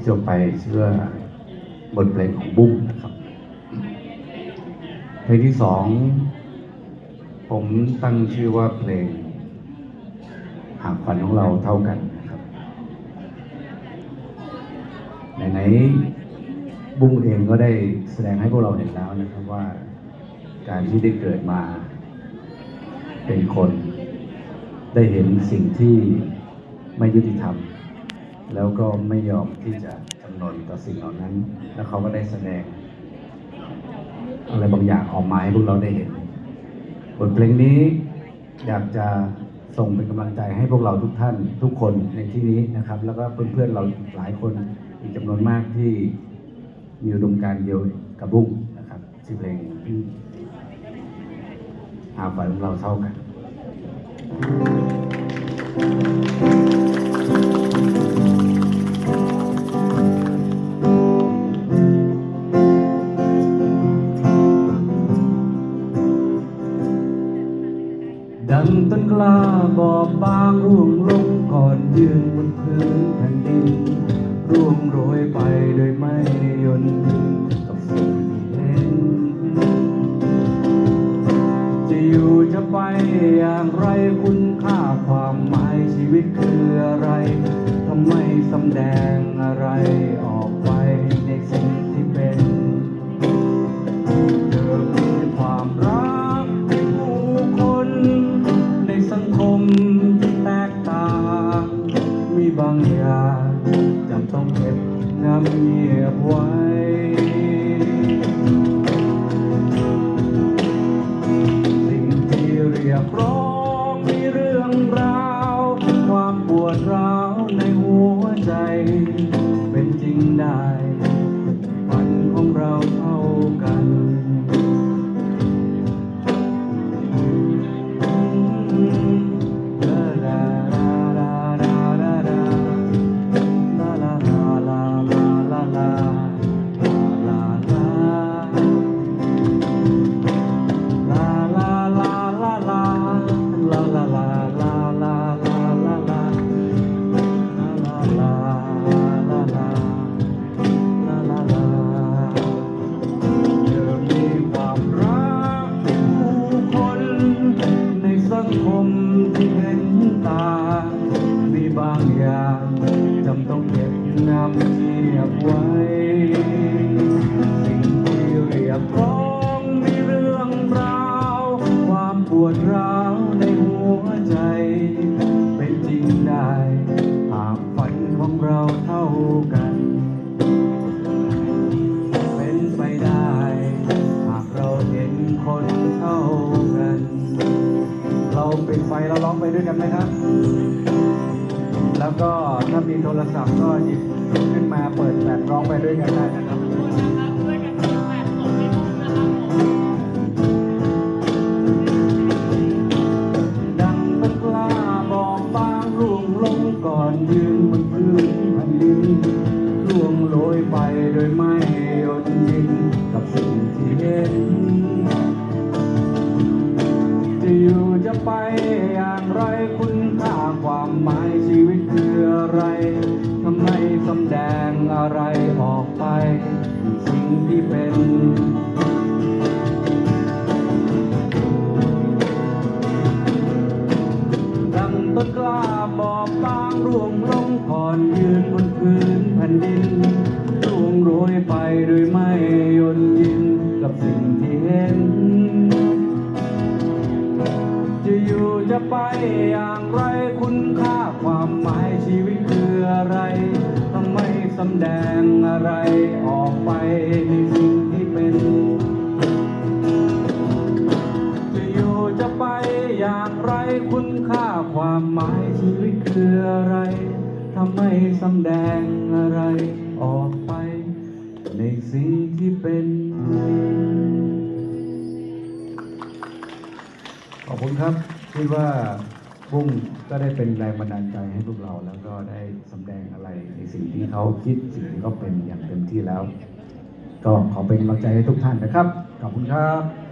ที่จะไปเชื่อบทเพลงของบุ้งนะครับ เพลงที่สองผมตั้งชื่อว่าเพลง หากฝันของเราเท่ากันนะครับในไหนบุ้งเองก็ได้แสดงให้พวกเราเห็นแล้วนะครับว่า การที่ได้เกิดมา เป็นคน ได้เห็นสิ่งที่ไม่ยุติธรรม แล้วก็ไม่ยอมที่จะจำนนต่อสิ่งเหล่านั้น แล้วเขาก็ได้แสดง อะไรบางอย่างออกมาให้พวกเราได้เห็น บทเพลงนี้อยากจะส่งเป็นกำลังใจให้พวกเราทุกท่านทุกคนในที่นี้นะครับ แล้วก็เพื่อนๆเราหลายคนอีกจำนวนมากที่มีอุดมการเดียวกับบุ้งนะครับชื่อเพลงอาฝันของเราเท่ากัน Thank you. ดังต้นกล้าบอบบางร่วงลงก่อนยืนบนพื้นแผ่นดิน ร่วงโรยไปโดยไม่ยนถึงกับสิ่งที่เห็น จะอยู่จะไปอย่างไรคุณค่าความหมายชีวิตคืออะไรทำไมสำแดงอะไรออก อยากจำต้องเก็บน้ำเงียบไว้สิ่งที่เรียกร้องมีเรื่องราว ความปวดร้าวในหัวใจ เป็นจริงได้ บางอย่างจำต้องเก็บงำเงียบไว้ สิ่งที่เรียกร้องมีเรื่องราว ความปวดร้าวในหัวใจ เป็นจริงได้หากฝันของเราเท่ากัน เป็นไปได้ หากเราเห็นคนเท่ากัน เราปิดไฟเราร้องไปด้วยกันไหมครับ แล้วก็ถ้ามีโทรศัพท์ก็หยิบขึ้นมาเปิดแบบร้องไปด้วยกันได้นะครับดังเป็นกล้าบอกบางรุ่งลงก่อนยืน อะไรออกไป สิ่งที่เป็นดังต้นกล้าบอบบางร่วงลงก่อนยืนบนพื้นแผ่นดินร่วงโรยไปโดยไม่ยนยินกับสิ่งที่เห็น จะอยู่จะไปอย่างไรคุณค่า แดงอะไรออกไปในสิ่งที่เป็น จะอยู่จะไปอย่างไรคุณค่าความหมายชีวิตคืออะไรทำไมสำแดงอะไรออกไป ในสิ่งที่เป็น ขอบคุณครับคิดว่า กุ้งก็ได้เป็นแรงบันดาลใจให้พวกเราแล้วก็ได้สำแดงอะไรในสิ่งที่เขาคิดสิ่งที่เขาเป็นอย่างเต็มที่แล้ว ก็ขอเป็นกำลังใจให้ทุกท่านนะครับ ขอบคุณครับ